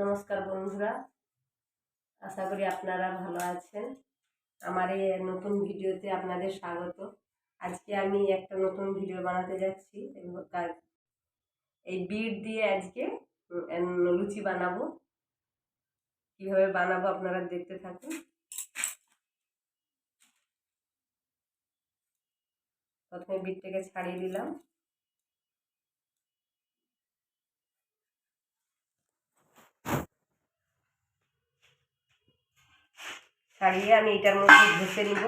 নমস্কার বন্ধুরা। আশা করি আপনারা ভালো আছেন। আমার এই নতুন ভিডিওতে আপনাদের স্বাগত। আজকে আমি একটা নতুন ভিডিও বানাতে যাচ্ছি এই বিট দিয়ে আজকে লুচি বানাবো। কীভাবে বানাবো আপনারা দেখতে থাকুন। প্রথমে বিটটাকে ছাড়িয়ে দিলাম ছাড়িয়ে আমি এটার মধ্যে ঘষে নিব।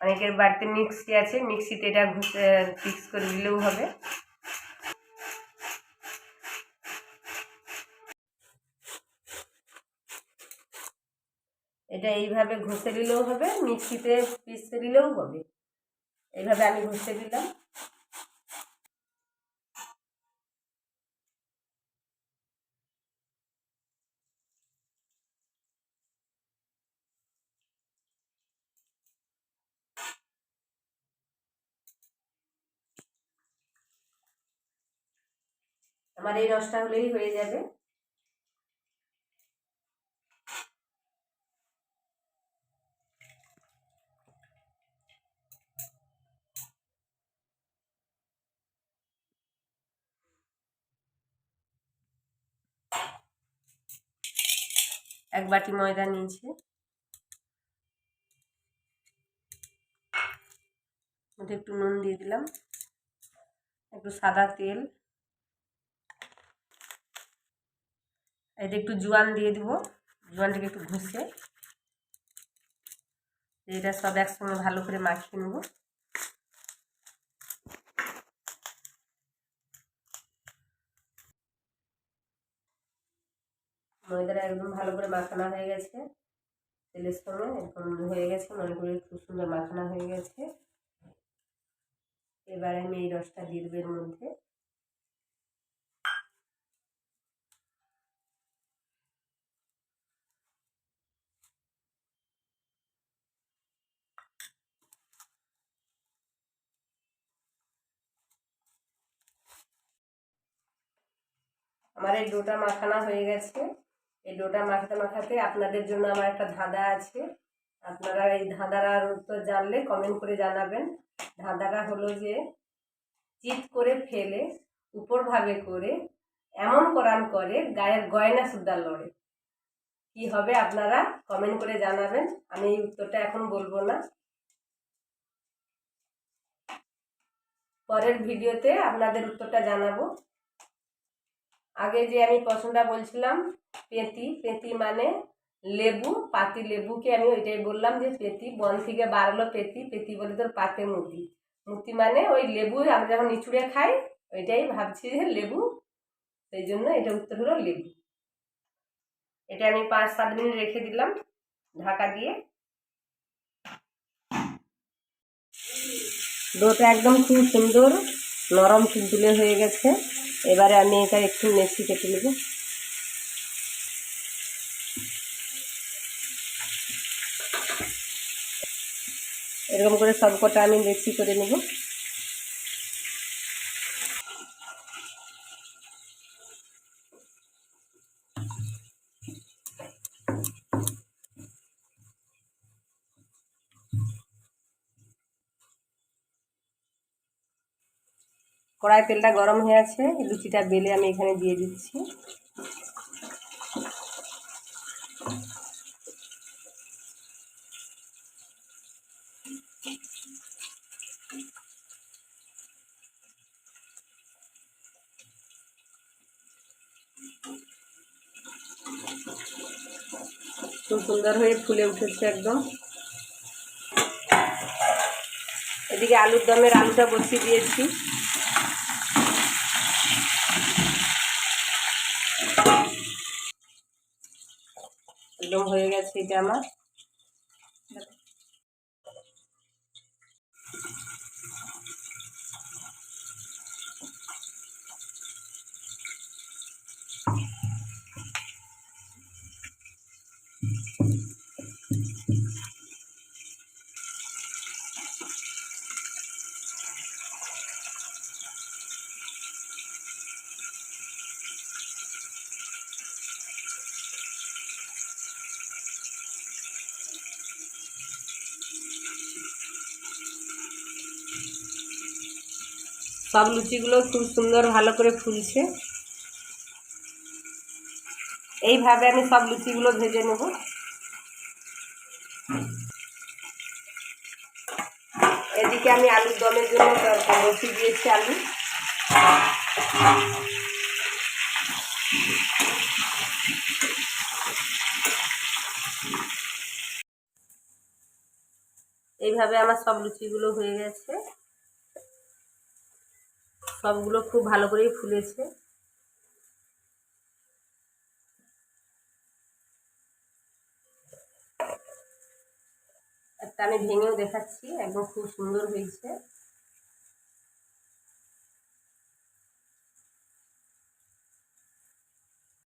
অনেকের বাড়িতে মিক্সি আছে, মিক্সিতে এটা ঘষে মিক্স করে দিলেও হবে। এটা এইভাবে ঘষে দিলেও হবে, মিক্সিতে পিষে দিলেও হবে। এইভাবে আমি ঘষে দিলাম আমার এই রসটা হলেই হয়ে যাবে। এক বাটি ময়দা নিয়েছি। একটু নুন দিয়ে দিলাম। একটু সাদা তেল। এতে একটু জোয়ান দিয়ে দিব। জোয়ানটাকে একটু ঘষে। এটা সব একসঙ্গে ভালো করে মাখিয়ে নেব। ময়দাটা একদম ভালো করে মাখানো হয়ে গেছে। তেলের সঙ্গে একদম হয়ে গেছে। মনে করি খুব সুন্দর মাখানো হয়ে গেছে। এবারে আমি এই রসটা দিয়ে দেবো এর মধ্যে। আমার এই ডোটা মাখানো হয়ে গেছে। এই ডোটা মাখাতে মাখাতে আপনাদের জন্য আমার একটা ধাঁধা আছে। আপনারা এই ধাঁধার উত্তর জানলে কমেন্ট করে জানাবেন। ধাঁধাটা হলো যে চিৎ করে ফেলে উপরভাবে করে, এমন করান করে গায়ের গয়না সুদ্ধা লড়ে। কি হবে আপনারা কমেন্ট করে জানাবেন। আমি এই উত্তরটা এখন বলব না। পরের ভিডিওতে আপনাদের উত্তরটা জানাব। আগে যে আমি প্রশ্নটা বলছিলাম, পেঁতি পেঁতি মানে লেবু, পাতি লেবুকে আমি ওইটাই বললাম যে পেঁতি, বন থেকে বাড়লো পেঁতি পেঁতি বলে তোর পাতে মুতি। মুতি মানে ওই লেবু আমরা যখন নিচুড়ে খাই, ওইটাই ভাবছি যে লেবু, সেই জন্য এটা উত্তর হলো লেবু। এটা আমি পাঁচ সাত মিনিট রেখে দিলাম ঢাকা দিয়ে। ডোটা একদম খুব সুন্দর নরম তুলতুলে হয়ে গেছে। এবারে আমি এটা একটু মেসি কেটে নেব। এরকম করে সব কটা আমি মেসি করে নেব। কড়াই তেলটা গরম হয়ে আছে লুচিটা বেলে আমি এখানে দিয়ে দিচ্ছি। খুব সুন্দর হয়ে ফুলে উঠেছে একদম। এদিকে আলুর দমের আলুটা বসিয়ে দিয়েছি। একদম হয়ে গেছে এটা আমার। সব লুচিগুলো খুব সুন্দর ভালো করে ফুলছে। এইভাবে আমি সব লুচিগুলো ভেজে নেব। এদিকে আমি আলুর দমের জন্য বসিয়ে দিয়েছি আলু। এইভাবে আমার সব লুচিগুলো হয়ে গেছে। সবগুলো খুব ভালো করেই ফুলেছে। একটা আমি ভেঙেও দেখাচ্ছি একদম খুব সুন্দর হয়েছে।